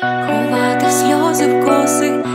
ховати сльози в коси.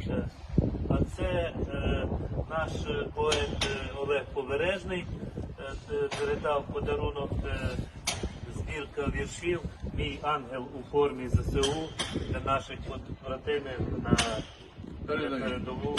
вже. А це е, наш е, поет е, Олег Побережний е, передав подарунок е, збірка віршів Мій ангел у формі ЗСУ для наших братимів на передову.